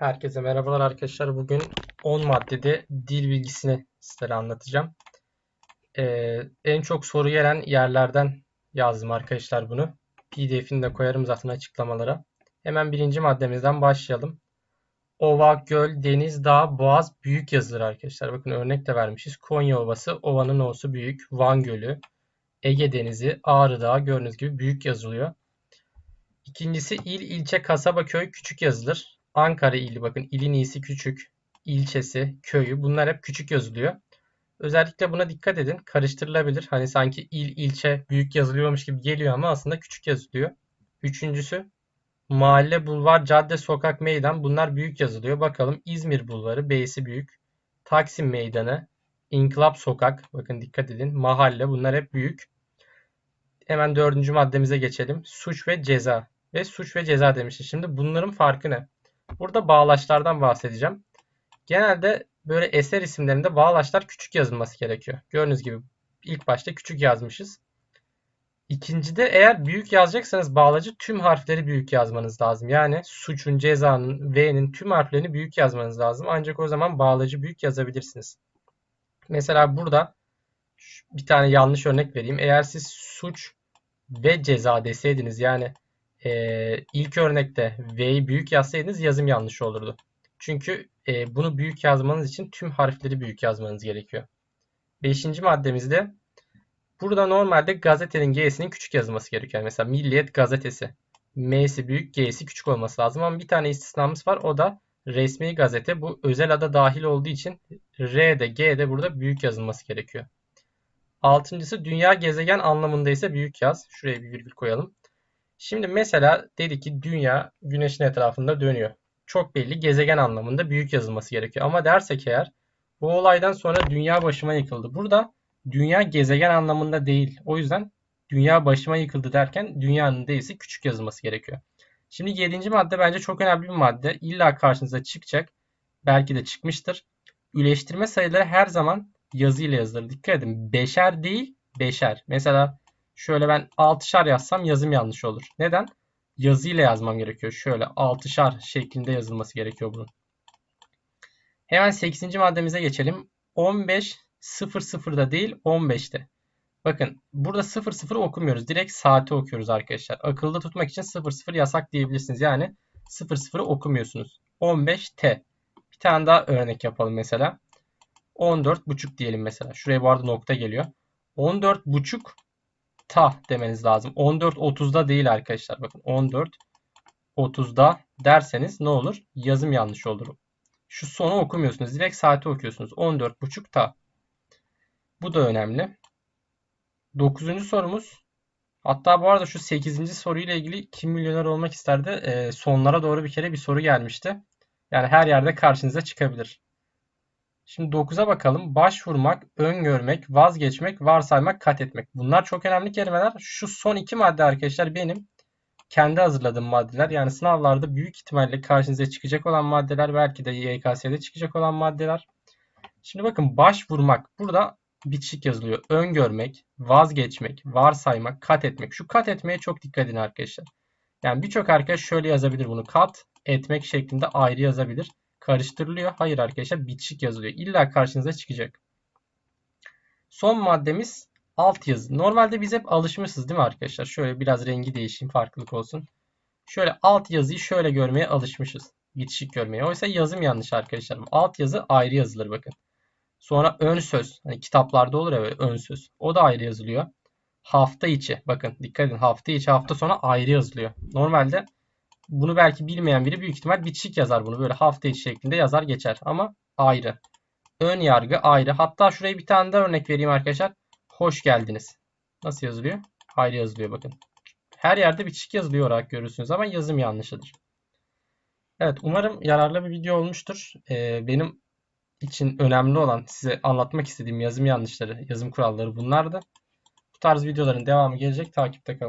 Herkese merhabalar arkadaşlar. Bugün 10 maddede dil bilgisini sizlere anlatacağım. Ee, en çok soru gelen yerlerden yazdım arkadaşlar bunu. PDF'ini de koyarım zaten açıklamalara. Hemen birinci maddemizden başlayalım. Ova, göl, deniz, dağ, boğaz büyük yazılır arkadaşlar. Bakın örnek de vermişiz. Konya Ovası, ovanın O'su büyük. Van Gölü, Ege Denizi, Ağrı Dağı gördüğünüz gibi büyük yazılıyor. İkincisi il, ilçe, kasaba, köy küçük yazılır. Ankara ili bakın ilin iyisi küçük, ilçesi, köyü bunlar hep küçük yazılıyor. Özellikle buna dikkat edin. Karıştırılabilir. Hani sanki il, ilçe büyük yazılıyormuş gibi geliyor ama aslında küçük yazılıyor. Üçüncüsü mahalle, bulvar, cadde, sokak, meydan bunlar büyük yazılıyor. Bakalım İzmir bulvarı B'si büyük. Taksim meydanı, İnkılap sokak bakın dikkat edin. Mahalle bunlar hep büyük. Hemen dördüncü maddemize geçelim. Suç ve ceza ve suç ve ceza demişiz. Şimdi bunların farkı ne? Burada bağlaçlardan bahsedeceğim. Genelde böyle eser isimlerinde bağlaçlar küçük yazılması gerekiyor. Gördüğünüz gibi ilk başta küçük yazmışız. İkincide eğer büyük yazacaksanız bağlacı tüm harfleri büyük yazmanız lazım. Yani suçun, cezanın, V'nin tüm harflerini büyük yazmanız lazım. Ancak o zaman bağlacı büyük yazabilirsiniz. Mesela burada bir tane yanlış örnek vereyim. Eğer siz suç ve ceza deseydiniz yani e, ilk örnekte V'yi büyük yazsaydınız yazım yanlış olurdu. Çünkü e, bunu büyük yazmanız için tüm harfleri büyük yazmanız gerekiyor. Beşinci maddemizde burada normalde gazetenin G'sinin küçük yazılması gerekiyor. Mesela Milliyet gazetesi. M'si büyük, G'si küçük olması lazım. Ama bir tane istisnamız var. O da resmi gazete. Bu özel ada dahil olduğu için R de G de burada büyük yazılması gerekiyor. Altıncısı dünya gezegen anlamında ise büyük yaz. Şuraya bir virgül koyalım. Şimdi mesela dedi ki dünya güneşin etrafında dönüyor. Çok belli gezegen anlamında büyük yazılması gerekiyor. Ama dersek eğer bu olaydan sonra dünya başıma yıkıldı. Burada dünya gezegen anlamında değil. O yüzden dünya başıma yıkıldı derken dünyanın değilse küçük yazılması gerekiyor. Şimdi 7. madde bence çok önemli bir madde. İlla karşınıza çıkacak. Belki de çıkmıştır. Üleştirme sayıları her zaman yazıyla yazılır. Dikkat edin. Beşer değil, beşer. Mesela Şöyle ben 6'şar yazsam yazım yanlış olur. Neden? Yazıyla yazmam gerekiyor. Şöyle 6'şar şeklinde yazılması gerekiyor bunun. Hemen 8. maddemize geçelim. 15 00'da değil 15'te. Bakın burada 00 okumuyoruz. Direkt saati okuyoruz arkadaşlar. Akılda tutmak için 00 yasak diyebilirsiniz. Yani 00'ı okumuyorsunuz. 15T. Bir tane daha örnek yapalım mesela. 14.5 diyelim mesela. Şuraya bu arada nokta geliyor. 14.5 ta demeniz lazım. 14.30'da değil arkadaşlar. Bakın 14.30'da derseniz ne olur? Yazım yanlış olur. Şu sonu okumuyorsunuz. Direkt saati okuyorsunuz. 14.30 ta. Bu da önemli. 9. sorumuz. Hatta bu arada şu 8. soruyla ilgili kim milyoner olmak isterdi? Ee, sonlara doğru bir kere bir soru gelmişti. Yani her yerde karşınıza çıkabilir. Şimdi 9'a bakalım. Başvurmak, öngörmek, vazgeçmek, varsaymak, kat etmek. Bunlar çok önemli kelimeler. Şu son iki madde arkadaşlar benim kendi hazırladığım maddeler. Yani sınavlarda büyük ihtimalle karşınıza çıkacak olan maddeler. Belki de YKS'de çıkacak olan maddeler. Şimdi bakın başvurmak. Burada bitişik yazılıyor. Öngörmek, vazgeçmek, varsaymak, kat etmek. Şu kat etmeye çok dikkat edin arkadaşlar. Yani birçok arkadaş şöyle yazabilir bunu. Kat etmek şeklinde ayrı yazabilir karıştırılıyor. Hayır arkadaşlar bitişik yazılıyor. İlla karşınıza çıkacak. Son maddemiz alt yazı. Normalde biz hep alışmışız değil mi arkadaşlar? Şöyle biraz rengi değişeyim farklılık olsun. Şöyle alt yazıyı şöyle görmeye alışmışız. Bitişik görmeye. Oysa yazım yanlış arkadaşlar. Alt yazı ayrı yazılır bakın. Sonra ön söz. Hani kitaplarda olur ya böyle ön söz. O da ayrı yazılıyor. Hafta içi. Bakın dikkat edin. Hafta içi hafta sona ayrı yazılıyor. Normalde bunu belki bilmeyen biri büyük ihtimal bitişik yazar bunu. Böyle hafta içi şeklinde yazar geçer. Ama ayrı. Ön yargı ayrı. Hatta şuraya bir tane daha örnek vereyim arkadaşlar. Hoş geldiniz. Nasıl yazılıyor? Ayrı yazılıyor bakın. Her yerde bitişik yazılıyor olarak görürsünüz ama yazım yanlışıdır. Evet umarım yararlı bir video olmuştur. Ee, benim için önemli olan size anlatmak istediğim yazım yanlışları, yazım kuralları bunlardı. Bu tarz videoların devamı gelecek. Takipte kalın.